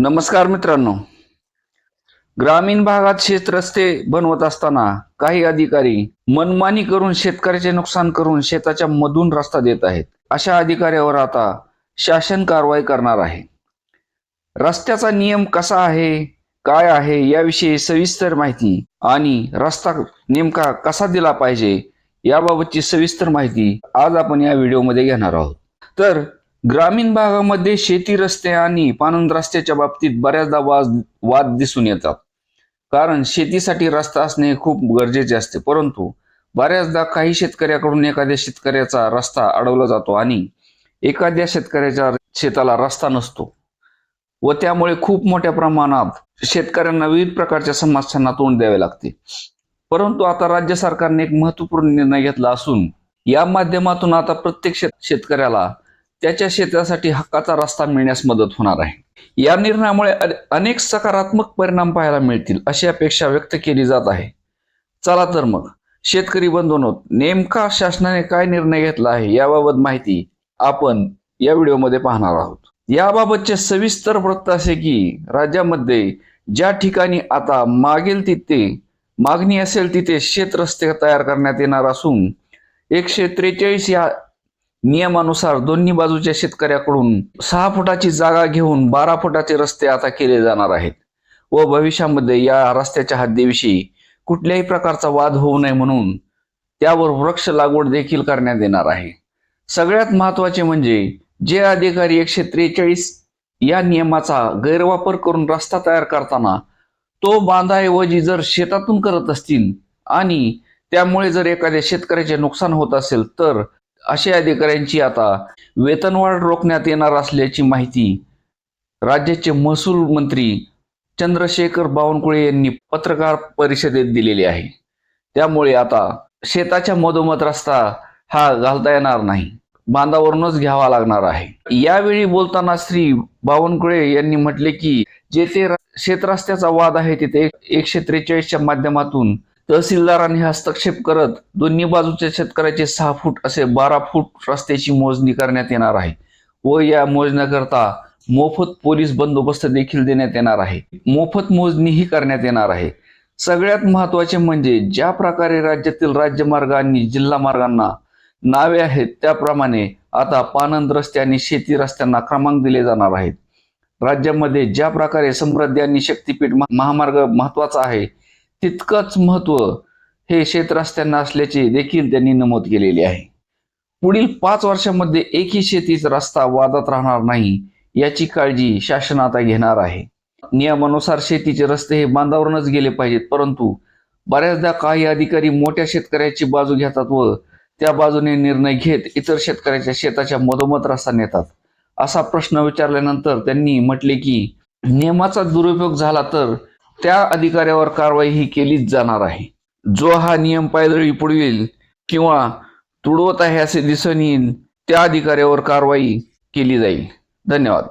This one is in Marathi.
नमस्कार मित्रांनो. ग्रामीण भागात शेत रस्ते बनवत असताना काही अधिकारी मनमानी करून शेतकऱ्याचे नुकसान करून शेताच्या मधून रस्ता देत आहेत. अशा अधिकाऱ्यावर आता शासन कारवाई करणार आहे. रस्त्याचा नियम कसा आहे? काय आहे? याविषयी सविस्तर माहिती आणि रस्ता नेमका कसा दिला पाहिजे? याबाबतची सविस्तर माहिती आज आपण या व्हिडिओमध्ये घेणार आहोत. तर ग्रामीण भागामध्ये शेती रस्ते आणि पानंद रस्त्याच्या बाबतीत बऱ्याचदा वाद वाद दिसून येतात. कारण शेतीसाठी रस्ता असणे खूप गरजेचे असते. परंतु बऱ्याचदा काही शेतकऱ्याकडून एखाद्या शेतकऱ्याचा रस्ता अडवला जातो आणि एखाद्या शेतकऱ्याच्या शेताला रस्ता नसतो व त्यामुळे खूप मोठ्या प्रमाणात शेतकऱ्यांना विविध प्रकारच्या समस्यांना तोंड द्यावे लागते. परंतु आता राज्य सरकारने एक महत्त्वपूर्ण निर्णय घेतला असून या माध्यमातून आता प्रत्येक शेत शेतकऱ्याला त्याच्या शेतासाठी हक्काचा रस्ता मिळण्यास मदत होणार आहे. या निर्णयामुळे अनेक सकारात्मक परिणाम पाहायला मिळतील अशी अपेक्षा व्यक्त केली जात आहे. चला तर मग शेतकरी बंधूनोत नेमका शासनाने काय निर्णय घेतला आहे याबाबत माहिती आपण या व्हिडिओमध्ये पाहणार आहोत. याबाबतचे सविस्तर वृत्त असे की राज्यामध्ये ज्या ठिकाणी आता मागेल तिथे मागणी असेल तिथे शेत रस्ते तयार करण्यात येणार असून एकशे त्रेचाळीस या नियमानुसार दोन्ही बाजूच्या शेतकऱ्याकडून सहा फुटाची जागा घेऊन बारा फुटाचे रस्ते आता केले जाणार आहेत. व भविष्यामध्ये या रस्त्याच्या हद्दीविषयी कुठल्याही प्रकारचा वाद होऊ नये म्हणून त्यावर वृक्ष लागवड देखील करण्यात येणार आहे. सगळ्यात महत्त्वाचे म्हणजे जे अधिकारी एकशे त्रेचाळीस या नियमाचा गैरवापर करून रस्ता तयार करताना तो बांधाऐवजी जर शेतातून करत असतील आणि त्यामुळे जर एखाद्या शेतकऱ्याचे नुकसान होत असेल तर अशा अधिकाऱ्यांची आता वेतनवाढ रोखण्यात येणार असल्याची माहिती राज्याचे महसूल मंत्री चंद्रशेखर बावनकुळे यांनी पत्रकार परिषदेत दिलेली आहे. त्यामुळे आता शेताच्या मधोमध रस्ता हा घालता येणार नाही. बांधावरूनच घ्यावा लागणार आहे. यावेळी बोलताना श्री बावनकुळे यांनी म्हटले की जेथे शेतरस्त्याचा वाद आहे तिथे एकशे त्रेचाळीसच्या माध्यमातून तहसीलदारांनी हस्तक्षेप करत दोन्ही बाजूच्या शेतकऱ्याचे सहा फूट असे बारा फूट रस्त्याची मोजणी करण्यात येणार आहे व या मोजण्याकरता मोफत पोलीस बंदोबस्त देखील देण्यात येणार आहे. मोफत मोजणीही करण्यात येणार आहे. सगळ्यात महत्त्वाचे म्हणजे ज्या प्रकारे राज्यातील राज्यमार्ग आणि जिल्हा मार्गांना नावे आहेत त्याप्रमाणे आता पानंद रस्ते आणि शेती रस्त्यांना क्रमांक दिले जाणार आहेत. राज्यामध्ये ज्या प्रकारे समृद्धी आणि शक्तीपीठ महामार्ग महत्त्वाचा आहे तितकंच महत्त्व हे शेतरस्त्यांना असल्याचे देखील त्यांनी नमूद केलेले आहे. पुढील पाच वर्षामध्ये एकही शेतीचा रस्ता वादात राहणार नाही याची काळजी शासन आता घेणार आहे. नियमानुसार शेतीचे रस्ते हे बांधावरूनच गेले पाहिजेत परंतु बऱ्याचदा काही अधिकारी मोठ्या शेतकऱ्याची बाजू घेतात व त्या बाजूने निर्णय घेत इतर शेतकऱ्याच्या शेताच्या मधोमध रस्ता नेतात. असा प्रश्न विचारल्यानंतर त्यांनी म्हटले की नियमाचा दुरुपयोग झाला तर त्या अधिकाऱ्यावर कारवाई ही केलीच जाणार आहे. जो हा नियम पायदळी पुढवील किंवा तुडवत आहे असे दिसून येईल त्या अधिकाऱ्यावर कारवाई केली जाईल. धन्यवाद.